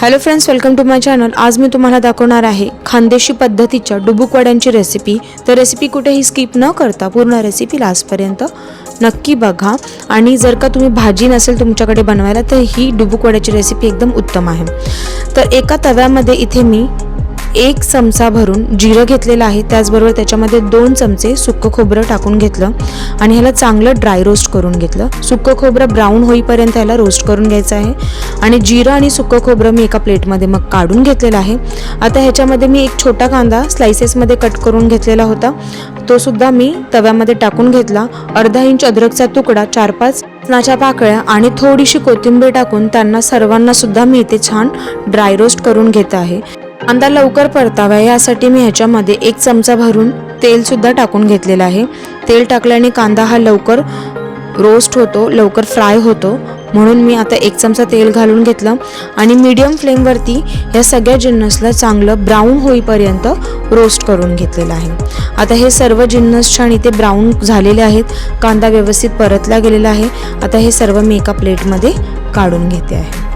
Hello friends welcome to my channel आज मी तुम्हाला दाखवणार आहे खानदेशी पद्धतीच्या डुबुकवाड्यांची रेसिपी तर रेसिपी कुठेही स्किप न करता पूर्ण रेसिपी लास्टपर्यंत नक्की बघा. आणि जर का तुम्ही भाजी नसेल तुमच्याकडे बनवायला तर ही डुबुकवाड्याची रेसिपी एकदम उत्तम आहे. तर एका तव्यामध्ये इथे मी एक चमचा भरून जिरं घेतलेलं आहे. त्याचबरोबर त्याच्यामध्ये दोन चमचे सुक्क खोबरं टाकून घेतलं आणि ह्याला चांगलं ड्राय रोस्ट करून घेतलं. सुक्कं खोबरं ब्राऊन होईपर्यंत ह्याला रोस्ट करून घ्यायचं आहे. आणि जिरं आणि सुक्कं खोबरं मी एका प्लेटमध्ये मग काढून घेतलेलं आहे. आता ह्याच्यामध्ये मी एक छोटा कांदा स्लायसेसमध्ये कट करून घेतलेला होता. तो सुद्धा मी तव्यामध्ये टाकून घेतला. अर्धा इंच अद्रकचा तुकडा चार पाच नाच्या पाकळ्या आणि थोडीशी कोथिंबीर टाकून त्यांना सर्वांना सुद्धा मी इथे छान ड्राय रोस्ट करून घेत आहे. कांदा लवकर परतावा यासाठी मी ह्याच्यामध्ये एक चमचा भरून तेलसुद्धा टाकून घेतलेलं आहे. तेल टाकल्याने कांदा हा लवकर रोस्ट होतो लवकर फ्राय होतो. म्हणून मी आता एक चमचा तेल घालून घेतलं. आणि मीडियम फ्लेमवरती या सगळ्या जिन्नसला चांगलं ब्राऊन होईपर्यंत रोस्ट करून घेतलेलं आहे. आता हे सर्व जिन्नस छान इथे ब्राऊन झालेले आहेत. कांदा व्यवस्थित परतला गेलेला आहे. आता हे सर्व मी एका प्लेटमध्ये काढून घेते आहे.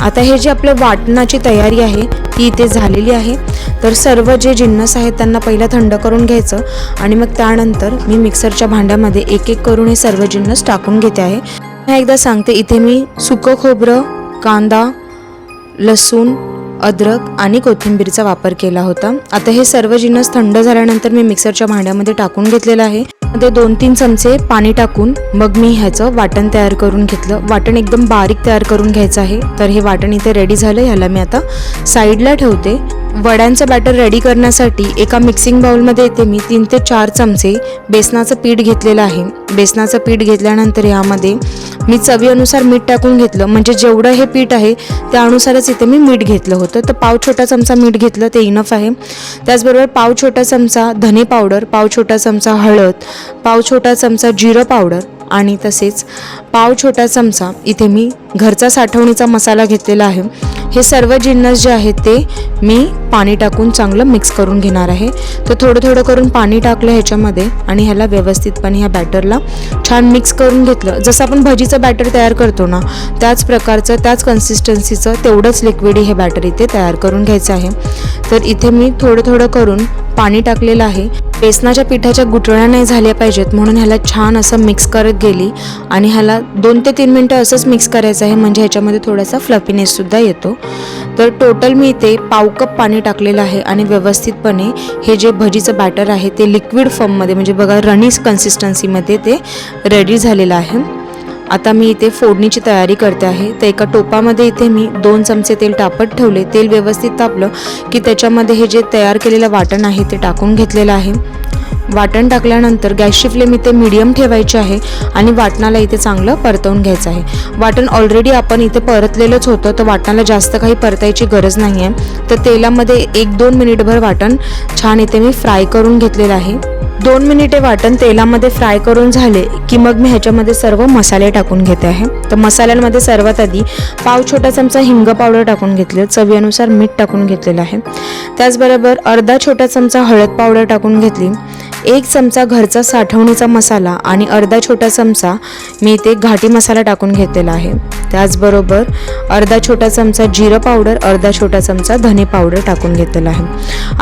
आता हे जे आपलं वाटणाची तयारी आहे ती इथे झालेली आहे. तर सर्व जे जिन्नस आहेत त्यांना पहिला थंड करून घ्यायचं आणि मग त्यानंतर मी मिक्सरच्या भांड्यामध्ये एक एक करून हे सर्व जिन्नस टाकून घेते आहे. मी एकदा सांगते इथे मी सुकं खोबरं कांदा लसूण अद्रक आणि कोथिंबीरचा वापर केला होता. आता हे सर्व जिन्नस थंड झाल्यानंतर मी मिक्सरच्या भांड्यामध्ये टाकून घेतलेलं आहे. मध्ये दोन तीन चमचे पाणी टाकून मग मी ह्याचं वाटण तयार करून घेतलं. वाटण एकदम बारीक तयार करून घ्यायचं आहे. तर हे वाटण इथे रेडी झालं. ह्याला मी आता साईडला ठेवते. वड्यांचं बॅटर रेडी करण्यासाठी एका मिक्सिंग बाउलमध्ये इथे मी तीन ते चार चमचे बेसनाचं पीठ घेतलेलं आहे. बेसनाचं पीठ घेतल्यानंतर ह्यामध्ये मी चवीनुसार मीठ टाकून घेतलं. म्हणजे जेवढं हे पीठ आहे त्यानुसारच इथे मी मीठ घेतलं होतं. तर पाव छोटा चमचा मीठ घेतलं ते इनफ आहे. त्याचबरोबर पाव छोटा चमचा धने पावडर पाव छोटा चमचा हळद पाव छोटा चमचा जिरं पावडर आणि तसेच पाव छोटा चमचा इथे मी घरचा साठवणीचा मसाला घेतलेला आहे. हे सर्व जिन्नस जे आहेत ते मी पाणी टाकून चांगलं मिक्स करून घेणार आहे. तर थोडं थोडं करून पाणी टाकलं ह्याच्यामध्ये आणि ह्याला व्यवस्थितपणे ह्या बॅटरला छान मिक्स करून घेतलं. जसं आपण भजीचं बॅटर तयार करतो ना त्याच प्रकारचं त्याच कन्सिस्टन्सीचं तेवढंच लिक्विड हे बॅटर इथे तयार करून घ्यायचं आहे. तर इथे मी थोडं थोडं करून पाणी टाकलेलं आहे. बेसनाच्या पिठाच्या गुठळ्या नाही झाल्या पाहिजेत म्हणून ह्याला छान असं मिक्स करत गेली आणि ह्याला दोन ते तीन मिनटं असंच मिक्स करायचं आहे. म्हणजे ह्याच्यामध्ये थोडासा फ्लफीनेससुद्धा येतो. तर टोटल मी इथे पाव कप पाणी टाकलेलं आहे आणि व्यवस्थितपणे हे जे भजीचं बॅटर आहे ते लिक्विड फॉर्ममध्ये म्हणजे बघा रनीस कन्सिस्टन्सीमध्ये ते रेडी झालेलं आहे. आता मी इथे फोडणीची तयारी करते आहे. तर एका टोपामध्ये इथे मी दोन चमचे तेल टापत ठेवले. तेल व्यवस्थित तापलं की त्याच्यामध्ये हे जे तयार केलेलं वाटण आहे ते टाकून घेतलेलं आहे. वाटण टाकल्यानंतर गॅसची फ्लेम इथे मिडियम ठेवायची आहे आणि वाटणाला इथे चांगलं परतवून घ्यायचं आहे. वाटण ऑलरेडी आपण इथे परतलेलंच होतं तर वाटणाला जास्त काही परतायची गरज नाही आहे तर तेलामध्ये एक दोन मिनिटभर वाटण छान इथे मी फ्राय करून घेतलेलं आहे. दोन मिनिटे वाटण तेलामध्ये फ्राय करून झाले की मग मी ह्याच्यामध्ये सर्व मसाले टाकून घेते आहे. तर मसाल्यांमध्ये सर्वात आधी पाव छोटा चमचा हिंग पावडर टाकून घेतले चवीनुसार मीठ टाकून घेतलेलं आहे. त्याचबरोबर अर्धा छोटा चमचा हळद पावडर टाकून घेतली. एक चमचा घरचा साठवणीचा मसाला आणि अर्धा छोटा चमचा मी इथे घाटी मसाला टाकून घेतलेला आहे. त्याचबरोबर अर्धा छोटा चमचा जिरं पावडर अर्धा छोटा चमचा धने पावडर टाकून घेतलेला आहे.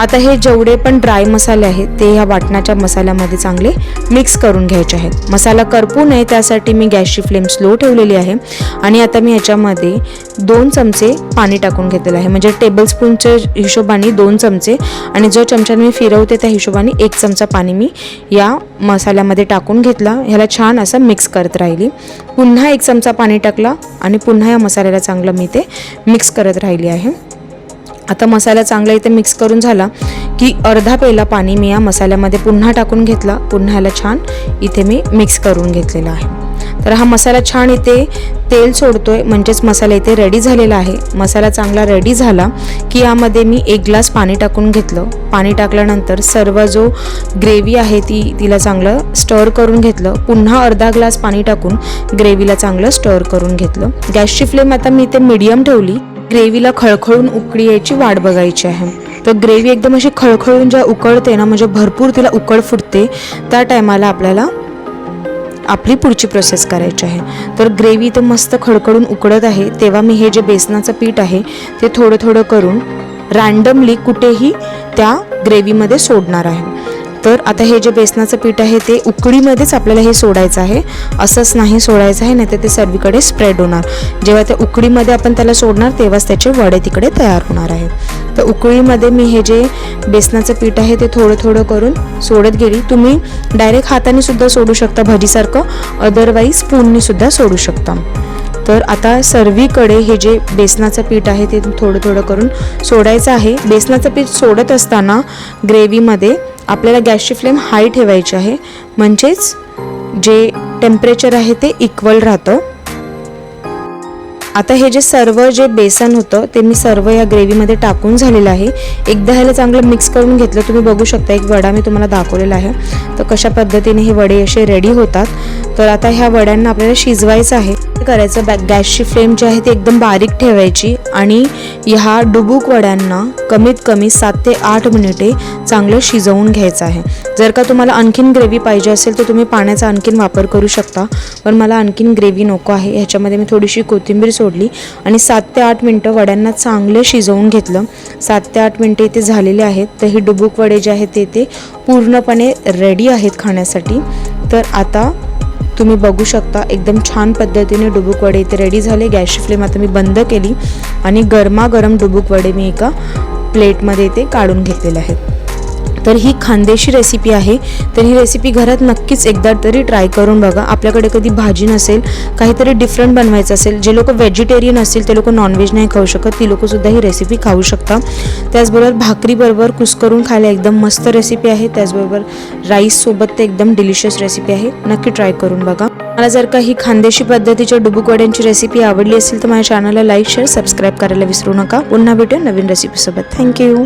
आता हे जेवढे पण ड्राय मसाले आहेत ते ह्या वाटणाच्या मसाल्यामध्ये चांगले मिक्स करून घ्यायचे आहेत. मसाला करपू नये त्यासाठी मी गॅसची फ्लेम स्लो ठेवलेली आहे आणि आता मी ह्याच्यामध्ये दोन चमचे पाणी टाकून घेतलेलं आहे. म्हणजे टेबलस्पूनच्या हिशोबाने दोन चमचे आणि जो चमच्याने मी फिरवते त्या हिशोबाने एक चमचा पाणी मी या मसाल्यामध्ये टाकून घेतला. ह्याला छान असं मिक्स करत राहिली. पुन्हा एक चमचा पाणी टाकला आणि पुन्हा या मसाल्याला चांगलं मी ते मिक्स करत राहिली आहे. आता मसाला चांगला इथे मिक्स करून झाला की अर्धा पेला पाणी मी या मसाल्यामध्ये पुन्हा टाकून घेतला. पुन्हा ह्याला छान इथे मी मिक्स करून घेतलेला आहे. तर हा मसाला छान इथे तेल सोडतोय म्हणजेच मसाला इथे रेडी झालेला आहे. मसाला चांगला रेडी झाला की यामध्ये मी एक ग्लास पाणी टाकून घेतलं. पाणी टाकल्यानंतर सर्व जो ग्रेव्ही आहे ती तिला चांगलं स्टर करून घेतलं. पुन्हा अर्धा ग्लास पाणी टाकून ग्रेव्हीला चांगलं स्टर करून घेतलं. गॅसची फ्लेम आता मी इथे मीडियम ठेवली. ग्रेव्हीला खळखळून उकळी यायची वाट बघायची आहे. तर ग्रेव्ही एकदम अशी खळखळून जेव्हा उकळते ना म्हणजे भरपूर तिला उकळ फुटते त्या टायमाला आपल्याला आपली पुढची प्रोसेस करायची आहे. तर ग्रेव्ही तर मस्त खडखडून उकडत आहे. तेव्हा मी हे जे बेसनाचं पीठ आहे ते थोडं थोडं करून रँडमली कुठेही त्या ग्रेव्हीमध्ये सोडणार आहे. तर आता हे जे बेसनाचं पीठ आहे ते उकडीमध्येच आपल्याला हे सोडायचं आहे. असंच नाही सोडायचं आहे नाही तर ते सर्वीकडे स्प्रेड होणार. जेव्हा त्या उकडीमध्ये आपण त्याला सोडणार तेव्हाच त्याचे वडे तिकडे तयार होणार आहे तर उकळीमध्ये मी हे जे बेसनाचं पीठ आहे ते थोडं थोडं करून सोडत गेली. तुम्ही डायरेक्ट हाताने सुद्धा सोडू शकता भजीसारखं. अदरवाईज स्पूननी सुद्धा सोडू शकता. तर आता सर्वीकडे हे जे बेसनाचं पीठ आहे ते थोडं थोडं करून सोडायचं आहे. बेसनाचं पीठ सोडत असताना ग्रेव्हीमध्ये आपल्याला गॅसची फ्लेम हाय ठेवायची आहे. म्हणजेच जे टेम्परेचर आहे ते इक्वल राहतं. आता हे जे सर्व जे बेसन होतं ते मी सर्व या ग्रेव्हीमध्ये टाकून झालेलं आहे. एकदा ह्याला चांगलं मिक्स करून घेतलं तुम्ही बघू शकता. एक वडा मी तुम्हाला दाखवलेला आहे. तर कशा पद्धतीने हे वडे असे रेडी होतात. तर आता ह्या वड्यांना आपल्याला शिजवायचं आहे. करायचं बॅ गॅसची फ्लेम जी आहे ती एकदम बारीक ठेवायची आणि ह्या डुबूक वड्यांना कमीत कमी सात ते आठ मिनिटे चांगलं शिजवून घ्यायचं आहे. जर का तुम्हाला आणखीन ग्रेव्ही पाहिजे असेल तर तुम्ही पाण्याचा आणखीन वापर करू शकता. पण मला आणखीन ग्रेव्ही नको आहे. ह्याच्यामध्ये मी थोडीशी कोथिंबीर सोडली आणि सात ते आठ मिनटं वड्यांना चांगले शिजवून घेतलं. सात ते आठ मिनटं इथे झालेले आहेत. तर हे डुबूक वडे जे आहेत ते ते पूर्णपणे रेडी आहेत खाण्यासाठी. तर आता तुम्ही बघू शकता एकदम छान पद्धतीने डुबूक वडे इथे रेडी झाले. गॅसची फ्लेम आता मी बंद केली आणि गरमागरम डुबूक वडे मी एका प्लेटमध्ये इथे काढून घेतलेले आहेत. तर ही खानदेशी रेसिपी आहे. तर ही रेसिपी घरात नक्कीच एकदा तरी ट्राय करून बघा. आपल्याकडे कधी भाजी नसेल काहीतरी डिफरंट बनवायचं असेल जे लोक व्हेजिटेरियन असतील ते लोक नॉनव्हेज नाही खाऊ शकत ती लोकंसुद्धा ही रेसिपी खाऊ शकता त्याचबरोबर भाकरीबरोबर कुस्करून खायला एकदम मस्त रेसिपी आहे. त्याचबरोबर राईससोबत ते एकदम डिलिशियस रेसिपी आहे. नक्की ट्राय करून बघा. मला जर का ही खानदेशी पद्धतीच्या डुबुकवड्यांची रेसिपी आवडली असेल तर माझ्या चॅनलला लाईक शेअर सबस्क्राईब करायला विसरू नका. पुन्हा भेटूया नवीन रेसिपीसोबत थँक्यू